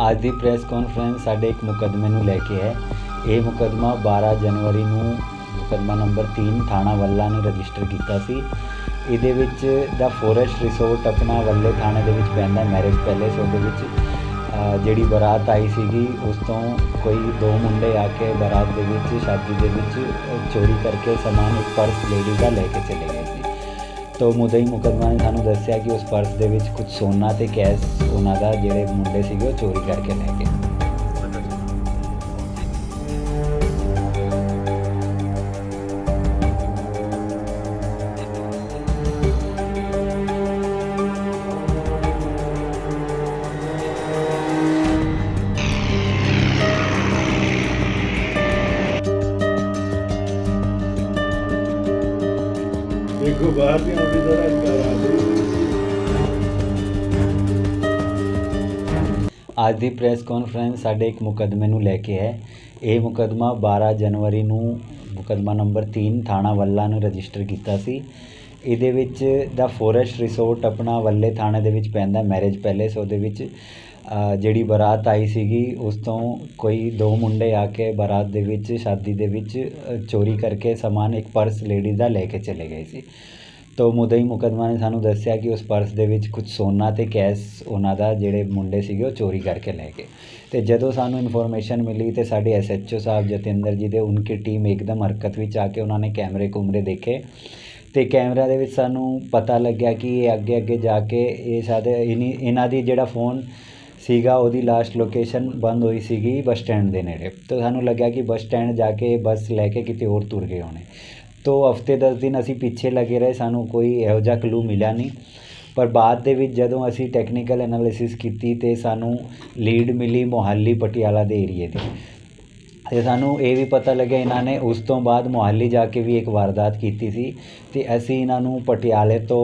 ਅੱਜ ਦੀ press conference ਸਾਡੇ ਇੱਕ ਮੁਕੱਦਮੇ ਨੂੰ ਲੈ ਕੇ ਹੈ। ਇਹ ਮੁਕੱਦਮਾ 12 ਜਨਵਰੀ ਨੂੰ ਮੁਕੱਦਮਾ ਨੰਬਰ 3 ਥਾਣਾ ਵੱਲਾ ਨੇ ਰਜਿਸਟਰ ਕੀਤਾ ਸੀ। ਇਹਦੇ ਵਿੱਚ ਦਾ ਫੋਰੈਸਟ ਰਿਸੋਰਟ ਆਪਣਾ ਵੱਲੇ ਥਾਣੇ ਦੇ ਵਿੱਚ ਪੈਂਦਾ ਮੈਰਿਜ ਪੈਲੇਸ ਉਹਦੇ ਵਿੱਚ ਜਿਹੜੀ ਬਰਾਤ ਆਈ ਸੀਗੀ, ਉਸ ਤੋਂ ਕੋਈ ਦੋ ਮੁੰਡੇ ਆ ਕੇ ਬਰਾਤ ਦੇ ਵਿੱਚ, ਸ਼ਾਦੀ ਦੇ ਵਿੱਚ ਚੋਰੀ ਕਰਕੇ ਸਮਾਨ ਇੱਕ ਪਰਸ ਲੇਡੀ ਦਾ ਲੈ ਕੇ ਚਲੇ ਗਏ। ਤੋ ਮੁਦਈ ਮੁਕੱਦਮਾ ਨੇ ਸਾਨੂੰ ਦੱਸਿਆ ਕਿ ਉਸ ਪਰਸ ਦੇ ਵਿੱਚ ਕੁਝ ਸੋਨਾ ਤੇ ਕੈਸ਼ ਉਹਨਾਂ ਦਾ, ਜਿਹੜੇ ਮੁੰਡੇ ਸੀਗੇ, ਉਹ ਚੋਰੀ ਕਰਕੇ ਲੈ ਗਏ। ਦੇਖੋ ਬਾਹਰ ਦੀਆਂ ਆਫਿਸਰ ਅੱਜ ਦੀ ਪ੍ਰੈਸ ਕਾਨਫਰੰਸ ਸਾਡੇ ਇੱਕ ਮੁਕੱਦਮੇ ਨੂੰ ਲੈ ਕੇ ਹੈ। ਇਹ ਮੁਕੱਦਮਾ 12 ਜਨਵਰੀ ਨੂੰ ਮੁਕੱਦਮਾ ਨੰਬਰ 3 ਥਾਣਾ ਵੱਲਾ ਨੂੰ ਰਜਿਸਟਰ ਕੀਤਾ ਸੀ। ਇਹਦੇ ਵਿੱਚ ਦਾ ਫੋਰੈਸਟ ਰਿਸੋਰਟ ਆਪਣਾ ਵੱਲੇ ਥਾਣੇ ਦੇ ਵਿੱਚ ਪੈਂਦਾ ਮੈਰਿਜ ਪੈਲੇਸ ਉਹਦੇ ਵਿੱਚ ਜਿਹੜੀ ਬਰਾਤ ਆਈ ਸੀਗੀ, ਉਸ ਤੋਂ ਕੋਈ ਦੋ ਮੁੰਡੇ ਆ ਕੇ ਬਰਾਤ ਦੇ ਵਿੱਚ, ਸ਼ਾਦੀ ਦੇ ਵਿੱਚ ਚੋਰੀ ਕਰਕੇ ਸਮਾਨ ਇੱਕ ਪਰਸ ਲੇਡੀਜ਼ ਦਾ ਲੈ ਕੇ ਚਲੇ ਗਏ ਸੀ। ਤੋ ਮੁਦਈ ਮੁਕੱਦਮਾ ਨੇ ਸਾਨੂੰ ਦੱਸਿਆ ਕਿ ਉਸ ਪਰਸ ਦੇ ਵਿੱਚ ਕੁਝ ਸੋਨਾ ਤੇ ਕੈਸ਼ ਉਹਨਾਂ ਦਾ, ਜਿਹੜੇ ਮੁੰਡੇ ਸੀਗੇ, ਉਹ ਚੋਰੀ ਕਰਕੇ ਲੈ ਗਏ। ਤੇ ਜਦੋਂ ਸਾਨੂੰ ਇਨਫੋਰਮੇਸ਼ਨ ਮਿਲੀ ਤੇ ਸਾਡੇ ਐਸਐਚਓ ਸਾਹਿਬ, ਜਤਿੰਦਰ ਜੀ ਦੇ, ਉਨਕੀ ਟੀਮ ਇੱਕਦਮ ਹਰਕਤ ਵਿੱਚ ਆ ਕੇ ਉਹਨਾਂ ਨੇ ਕੈਮਰੇ ਕੁਮਰੇ ਦੇਖੇ। ਤੇ ਕੈਮਰਾ ਦੇ ਵਿੱਚ ਸਾਨੂੰ ਪਤਾ ਲੱਗਿਆ ਕਿ ਇਹ ਅੱਗੇ ਅੱਗੇ ਜਾ ਕੇ, ਇਹ ਸਾਡੇ, ਇਨੀ, ਇਹਨਾਂ ਦੀ ਜਿਹੜਾ ਫੋਨ ਸੀਗਾ, ਉਹਦੀ ਲਾਸਟ ਲੋਕੇਸ਼ਨ ਬੰਦ ਹੋਈ ਸੀਗੀ ਬੱਸ ਸਟੈਂਡ ਦੇ ਨੇੜੇ। ਤਾਂ ਸਾਨੂੰ ਲੱਗਿਆ ਕਿ ਬੱਸ ਸਟੈਂਡ ਜਾ ਕੇ ਬੱਸ ਲੈ ਕੇ ਕਿਤੇ ਹੋਰ ਤੁਰ ਗਏ ਹੋਣੇ। ਤੋ ਹਫ਼ਤੇ 10 ਦਿਨ ਅਸੀਂ ਪਿੱਛੇ ਲੱਗੇ ਰਹੇ, ਸਾਨੂੰ ਕੋਈ ਇਹੋ ਜਿਹਾ ਕਲੂ ਮਿਲਿਆ ਨਹੀਂ। ਪਰ ਬਾਅਦ ਦੇ ਵਿੱਚ ਜਦੋਂ ਅਸੀਂ ਟੈਕਨੀਕਲ ਐਨਾਲਿਸਿਸ ਕੀਤੀ ਤੇ ਸਾਨੂੰ ਲੀਡ ਮਿਲੀ ਮੋਹਾਲੀ ਪਟਿਆਲਾ ਦੇ ਏਰੀਏ ਦੀ। ਤੇ ਸਾਨੂੰ ਇਹ ਵੀ ਪਤਾ ਲੱਗਿਆ ਇਹਨਾਂ ਨੇ ਉਸ ਤੋਂ ਬਾਅਦ ਮੋਹਾਲੀ ਜਾ ਕੇ ਵੀ ਇੱਕ ਵਾਰਦਾਤ ਕੀਤੀ ਸੀ ਤੇ ਅਸੀਂ ਇਹਨਾਂ ਨੂੰ ਪਟਿਆਲੇ ਤੋਂ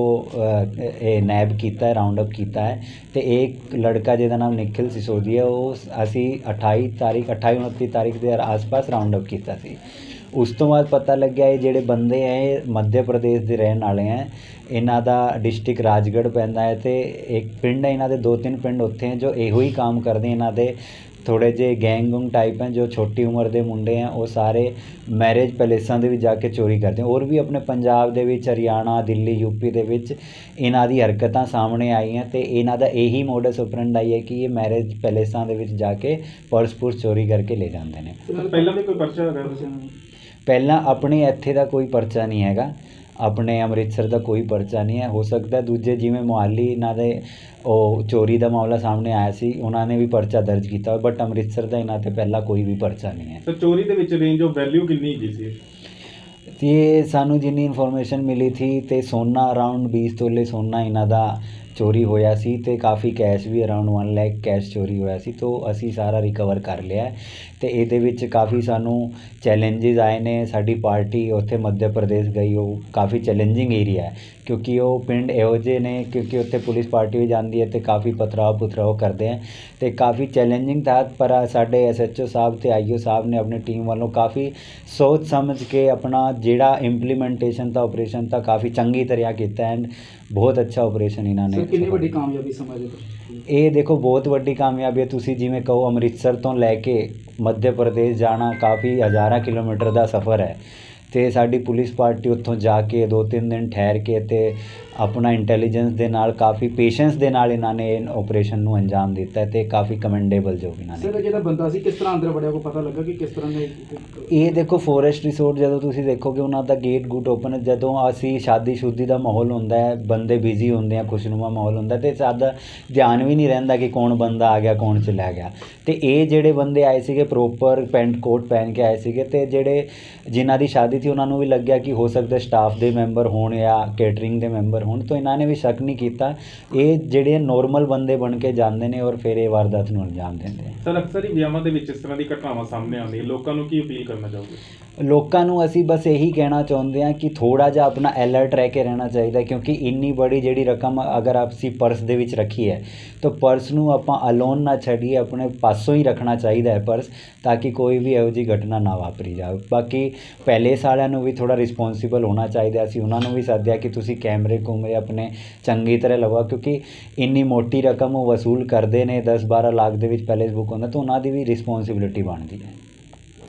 ਇਹ ਨੈਬ ਕੀਤਾ ਹੈ ਰਾਉਂਡ ਅਪ ਕੀਤਾ ਹੈ ਤੇ ਇੱਕ ਲੜਕਾ ਜਿਹਦਾ ਨਾਮ ਨਿਖਿਲ ਸਿਸੋਦੀਆ ਉਹ ਅਸੀਂ 28 ਤਾਰੀਖ 28 29 ਤਾਰੀਖ ਦੇ ਆਸ-ਪਾਸ ਰਾਉਂਡ ਅਪ ਕੀਤਾ ਸੀ। ਉਸ ਤੋਂ ਬਾਅਦ ਪਤਾ ਲੱਗਿਆ ਇਹ ਜਿਹੜੇ ਬੰਦੇ ਹੈ ਇਹ ਮੱਧ ਪ੍ਰਦੇਸ਼ ਦੇ ਰਹਿਣ ਵਾਲੇ ਹੈ ਇਹਨਾਂ ਦਾ ਡਿਸਟ੍ਰਿਕਟ ਰਾਜਗੜ੍ਹ ਪੈਂਦਾ ਹੈ ਤੇ ਇੱਕ ਪਿੰਡ ਹੈ, ਇਹਨਾਂ ਦੇ ਦੋ ਤਿੰਨ ਪਿੰਡ ਉੱਥੇ ਹੈ ਜੋ ਇਹੋ ਹੀ ਕੰਮ ਕਰਦੇ, ਇਹਨਾਂ ਦੇ ਥੋੜੇ ਜਿਹੇ ਗੈਂਗ ਗੁੰਗ ਟਾਈਪ ਹੈ ਜੋ ਛੋਟੀ ਉਮਰ ਦੇ ਮੁੰਡੇ ਹੈ ਉਹ ਸਾਰੇ ਮੈਰਿਜ ਪੈਲੇਸਾਂ ਦੇ ਵਿੱਚ ਜਾ ਕੇ ਚੋਰੀ ਕਰਦੇ ਹੈ। ਔਰ ਵੀ ਆਪਣੇ ਪੰਜਾਬ ਦੇ ਵਿੱਚ ਹਰਿਆਣਾ ਦਿੱਲੀ ਯੂਪੀ ਦੇ ਵਿੱਚ ਇਹਨਾਂ ਦੀ ਹਰਕਤਾਂ ਸਾਹਮਣੇ ਆਈਆਂ ਤੇ ਇਹਨਾਂ ਦਾ ਇਹੀ ਮੋਡਸ ਆਪਰੈਂਡਾਈ ਹੈ ਕਿ ਇਹ ਮੈਰਿਜ ਪੈਲੇਸਾਂ ਦੇ ਵਿੱਚ ਜਾ ਕੇ ਪਰਸ ਪੁਰਸ ਚੋਰੀ ਕਰਕੇ ਲੈ ਜਾਂਦੇ ਨੇ। ਪਹਿਲਾਂ ਵੀ ਕੋਈ ਪਰਚਾ ਹੈਗਾ ਤੁਸੀਂ ਪਹਿਲਾਂ ਆਪਣੇ ਇੱਥੇ ਦਾ ਕੋਈ ਪਰਚਾ ਨਹੀਂ ਹੈਗਾ। ਆਪਣੇ ਅੰਮ੍ਰਿਤਸਰ ਦਾ ਕੋਈ ਪਰਚਾ ਨਹੀਂ ਹੈ। ਹੋ ਸਕਦਾ ਦੂਜੇ ਜਿਵੇਂ ਮੁਹਾਲੀ ਇਹਨਾਂ ਦੇ ਉਹ ਚੋਰੀ ਦਾ ਮਾਮਲਾ ਸਾਹਮਣੇ ਆਇਆ ਸੀ ਉਹਨਾਂ ਨੇ ਵੀ ਪਰਚਾ ਦਰਜ ਕੀਤਾ ਬਟ ਅੰਮ੍ਰਿਤਸਰ ਦਾ ਇਹਨਾਂ ਤੇ ਪਹਿਲਾਂ ਕੋਈ ਵੀ ਪਰਚਾ ਨਹੀਂ ਹੈ। ਤਾਂ ਚੋਰੀ ਦੇ ਵਿੱਚ ਰੇਂਜ ਆਫ ਵੈਲਿਊ ਕਿੰਨੀ ਹੈਗੀ ਸੀ? ਤੇ ਸਾਨੂੰ ਜਿੰਨੀ ਇਨਫੋਰਮੇਸ਼ਨ ਮਿਲੀ ਥੀ ਤੇ ਸੋਨਾ ਅਰਾਊਂਡ 20 ਤੋਲੇ ਸੋਨਾ ਇਹਨਾਂ ਦਾ ਚੋਰੀ ਹੋਇਆ ਸੀ ਤੇ ਕਾਫੀ ਕੈਸ਼ ਵੀ ਅਰਾਊਂਡ 1 ਲੱਖ ਕੈਸ਼ ਚੋਰੀ ਹੋਇਆ ਸੀ, ਤੋਂ ਅਸੀਂ ਸਾਰਾ ਰਿਕਵਰ ਕਰ ਲਿਆ ਹੈ। ਤੇ ਇਹਦੇ ਵਿੱਚ ਕਾਫੀ ਸਾਨੂੰ ਚੈਲੰਜਸ ਆਏ ਨੇ, ਸਾਡੀ ਪਾਰਟੀ ਉੱਥੇ ਮੱਧ ਪ੍ਰਦੇਸ਼ ਗਈ, ਉਹ ਕਾਫੀ ਚੈਲੰਜਿੰਗ ਏਰੀਆ ਹੈ, ਕਿਉਂਕਿ ਉਹ ਪਿੰਡ ਇਹੋ ਜਿਹੇ ਨੇ, ਕਿਉਂਕਿ ਉੱਥੇ ਪੁਲਿਸ ਪਾਰਟੀ ਵੀ ਜਾਂਦੀ ਹੈ ਤੇ ਕਾਫੀ ਪਥਰਾਓ ਪੁਥਰਾਓ ਕਰਦੇ ਹੈ। ਤੇ ਕਾਫੀ ਚੈਲੰਜਿੰਗ था ਪਰ ਸਾਡੇ ਐਸਐਚਓ ਸਾਹਿਬ ਤੇ ਆਈਓ ਸਾਹਿਬ ਨੇ ਆਪਣੀ ਟੀਮ ਵੱਲੋਂ ਕਾਫੀ ਸੋਚ ਸਮਝ ਕੇ ਆਪਣਾ ਜਿਹੜਾ ਇੰਪਲੀਮੈਂਟੇਸ਼ਨ ਦਾ ਆਪਰੇਸ਼ਨ ਤਾਂ ਕਾਫੀ ਚੰਗੀ ਤਰ੍ਹਾਂ ਕੀਤਾ ਐਂਡ ਬਹੁਤ ਅੱਛਾ ਆਪਰੇਸ਼ਨ ਇਹਨਾਂ ਨੇ ਸਰ ਕਿੰਨੀ ਵੱਡੀ ਕਾਮਯਾਬੀ ਸਮਝਦੇ ਤੁਸੀਂ? ਇਹ ਦੇਖੋ, ਬਹੁਤ ਵੱਡੀ ਕਾਮਯਾਬੀ ਹੈ। ਤੁਸੀਂ ਜਿਵੇਂ ਕਹੋ, ਅੰਮ੍ਰਿਤਸਰ ਤੋਂ ਲੈ ਕੇ ਮੱਧ ਪ੍ਰਦੇਸ਼ ਜਾਣਾ ਕਾਫੀ ਹਜ਼ਾਰਾਂ ਕਿਲੋਮੀਟਰ ਦਾ ਸਫ਼ਰ ਹੈ। ਤੇ ਸਾਡੀ ਪੁਲਿਸ ਪਾਰਟੀ ਉੱਥੋਂ ਜਾ ਕੇ ਦੋ ਤਿੰਨ ਦਿਨ ਠਹਿਰ ਕੇ ਤੇ ਆਪਣਾ ਇੰਟੈਲੀਜੈਂਸ ਦੇ ਨਾਲ ਕਾਫੀ ਪੇਸ਼ੈਂਸ ਦੇ ਨਾਲ ਇਹਨਾਂ ਨੇ ਆਪਰੇਸ਼ਨ ਨੂੰ ਅੰਜਾਮ ਦਿੱਤਾ ਤੇ ਕਾਫੀ ਕਮੈਂਡੇਬਲ ਜੋ ਇਹਨਾਂ ਨੇ ਸਰ ਇਹ ਜਿਹੜਾ ਬੰਦਾ ਸੀ ਕਿਸ ਤਰ੍ਹਾਂ ਅੰਦਰ ਵੜਿਆ ਕੋ ਪਤਾ ਲੱਗਾ ਕਿ ਕਿਸ ਤਰ੍ਹਾਂ ਦੇ ਇਹ ਦੇਖੋ ਫੋਰੈਸਟ ਰਿਸੋਰਟ ਜਦੋਂ ਤੁਸੀਂ ਦੇਖੋਗੇ ਉਹਨਾਂ ਦਾ ਗੇਟ ਗੁੱਟ ਓਪਨ ਜਦੋਂ ਅਸੀਂ ਸ਼ਾਦੀ ਸ਼ੁੱਦੀ ਦਾ ਮਾਹੌਲ ਹੁੰਦਾ ਹੈ ਬੰਦੇ ਬਿਜ਼ੀ ਹੁੰਦੇ ਆ ਖੁਸ਼ਨੁਮਾ ਮਾਹੌਲ ਹੁੰਦਾ ਤੇ ਸਾਡਾ ਧਿਆਨ ਵੀ ਨਹੀਂ ਰਹਿੰਦਾ ਕਿ ਕੌਣ ਬੰਦਾ ਆ ਗਿਆ ਕੌਣ ਚਲਾ ਗਿਆ। ਤੇ ਇਹ ਜਿਹੜੇ ਬੰਦੇ ਆਏ ਸੀਗੇ ਪ੍ਰੋਪਰ ਪੈਂਟ ਕੋਟ ਪਹਿਨ ਕੇ ਆਏ ਸੀਗੇ ਤੇ ਜਿਹੜੇ ਜਿਨ੍ਹਾਂ ਦੀ ਸ਼ਾਦੀ ਸੀ ਉਹਨਾਂ ਨੂੰ ਵੀ ਲੱਗਿਆ ਕਿ ਹੋ ਸਕਦਾ ਸਟਾਫ ਦੇ ਮੈਂਬਰ ਹੋਣ ਜਾਂ ਕੇਟਰਿੰਗ ਦੇ ਮੈਂਬਰ ਹੋਣ ਤਾਂ ਇਹਨਾਂ ਨੇ ਵੀ ਸ਼ੱਕ ਨਹੀਂ ਕੀਤਾ। ਇਹ ਜਿਹੜੇ ਨੋਰਮਲ ਬੰਦੇ ਬਣ ਕੇ ਜਾਂਦੇ ਨੇ ਔਰ ਫਿਰ ਇਹ ਵਾਰਦਾਤ ਨੂੰ ਅੰਜਾਮ ਦਿੰਦੇ ਨੇ। ਸਰ ਅਕਸਰ ਹੀ ਵਿਆਹਾਂ ਦੇ ਵਿੱਚ ਇਸ ਤਰ੍ਹਾਂ ਦੀ ਘਟਨਾਵਾਂ ਸਾਹਮਣੇ ਆਉਂਦੀਆਂ। ਲੋਕਾਂ ਨੂੰ ਕੀ ਅਪੀਲ ਕਰਨਾ ਚਾਹੋਗੇ? ਲੋਕਾਂ ਨੂੰ ਅਸੀਂ ਬਸ ਇਹੀ ਕਹਿਣਾ ਚਾਹੁੰਦੇ ਹਾਂ ਕਿ ਥੋੜਾ ਜਿਹਾ ਆਪਣਾ ਅਲਰਟ ਰਹਿ ਕੇ ਰਹਿਣਾ ਚਾਹੀਦਾ ਕਿਉਂਕਿ ਇੰਨੀ ਬੜੀ ਜਿਹੜੀ ਰਕਮ ਅਗਰ ਅਸੀਂ ਪਰਸ ਦੇ ਵਿੱਚ ਰੱਖੀ ਹੈ ਤਾਂ ਪਰਸ ਨੂੰ ਆਪਾਂ ਅਲੋਨ ਨਾ ਛੱਡੀਏ ਆਪਣੇ ਪਾਸੋਂ ਹੀ ਰੱਖਣਾ ਚਾਹੀਦਾ ਹੈ ਪਰਸ ਤਾਂ ਕਿ ਕੋਈ ਵੀ ਇਹੋ ਜਿਹੀ ਘਟਨਾ ਨਾ ਵਾਪਰੀ ਜਾਵੇ। ਬਾਕੀ ਪੈਲੇਸ ਵਾਲਿਆਂ ਨੂੰ ਵੀ ਥੋੜਾ ਰਿਸਪੌਂਸਿਬਲ ਹੋਣਾ ਚਾਹੀਦਾ। ਅਸੀਂ ਉਹਨਾਂ ਨੂੰ ਵੀ ਸੱਦਿਆ ਕਿ ਤੁਸੀਂ ਕੈਮਰੇ ਘੁੰਮੇ ਆਪਣੇ ਚੰਗੀ ਤਰ੍ਹਾਂ ਲਵਾ, ਕਿਉਂਕਿ ਇੰਨੀ ਮੋਟੀ ਰਕਮ ਉਹ ਵਸੂਲ ਕਰਦੇ ਨੇ 10 12 ਲੱਖ ਦੇ ਵਿੱਚ ਪੈਲੇਸ ਬੁੱਕ ਹੁੰਦਾ, ਤਾਂ ਉਹਨਾਂ ਦੀ ਵੀ ਰਿਸਪੌਂਸਿਬਿਲਿਟੀ ਬਣਦੀ ਹੈ।